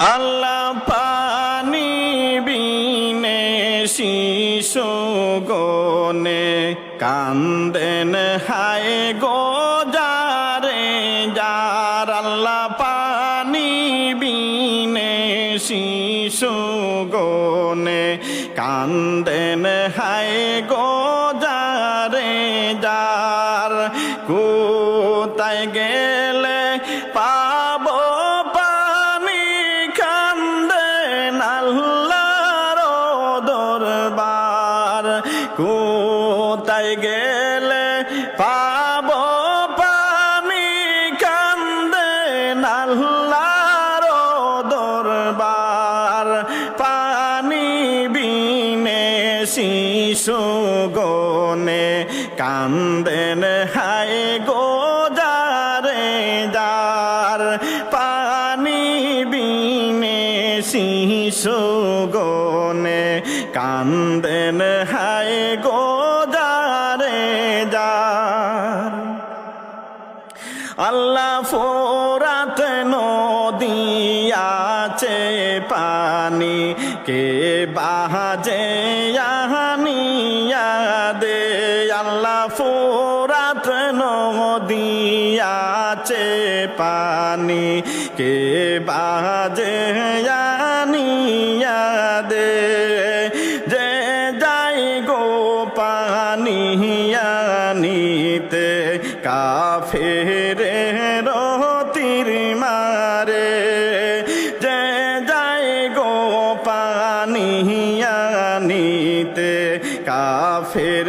আল্লাহ পানি বিনে শিশু গনে কান্দেন, হায় গো যারে, যার আল্লাহ পানি বিনে শিশু গনে কান্দেন, হায় গো শিশু গনে কান্দেন, হায় গো যারে যার পানি বিনে শিশু গনে কান্দেন, হায় গো যারে যার। আল্লাহ ফোরাত নদী আছে পানি, কে বাজে পানি, কে বাজে আনিয়া দে যে যাই গো পানি আনিতে কাফেরে রতির মারে। যে যাই গো পানি আনিতে কাফের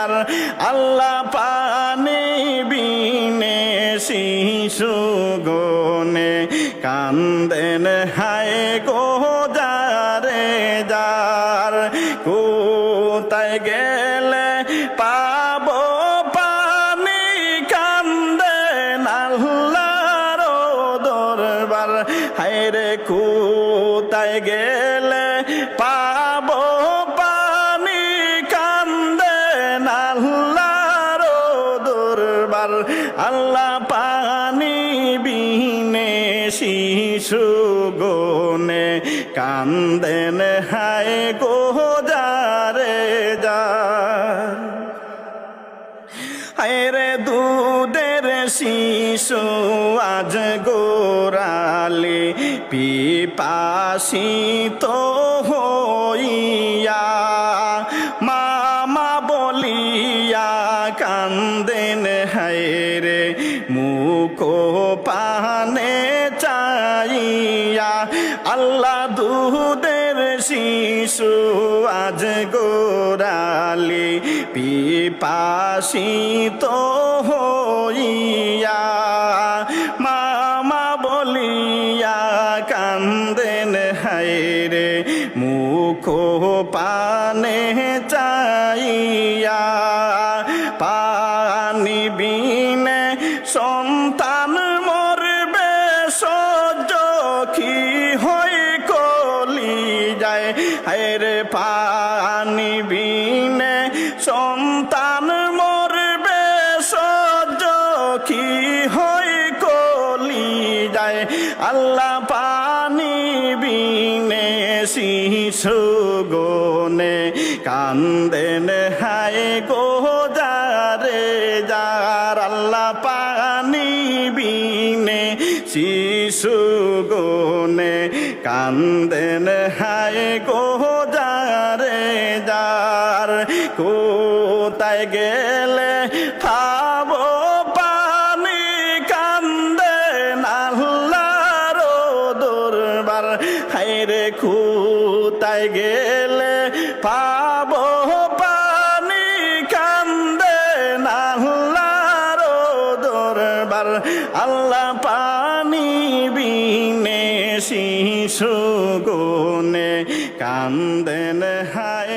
যার আল্লাহ পানি বিনে শিশু গনে কান্দেন, হায় গো যারে যার কোথায় গেলে পাবো পানি? কান্দেন আল্লাহর দরবার হায়রে কোথায় গেলে আল্লাহ পানি বিনে শিশু গনে কান্দেন, হায় গো যারে যার। হায়রে দুধের শিশু, আজ গোরালে পিপাসিত হইয়া, মামা বলিয়া কান্দেন আল্লাহ দুদের শিশু আজ গোরালি পিপাসিত হইয়া হায়রে পানি বিনে সন্তান মরবে, সহ্য কি হই কলি যায়। আল্লাহ পানি বিনে শিশু গনে কান্দেন, হায় গো যার কান্দেন, হায় গো যারে যার। কোথায় গেলে পাবো পানি? কান্দে আল্লাহর দরবার। হায়রে কোথায় গেলে পাবো পানি? কান্দে আল্লাহ বারবার আল্লাহ শিশু গুনে কান্দেন হায়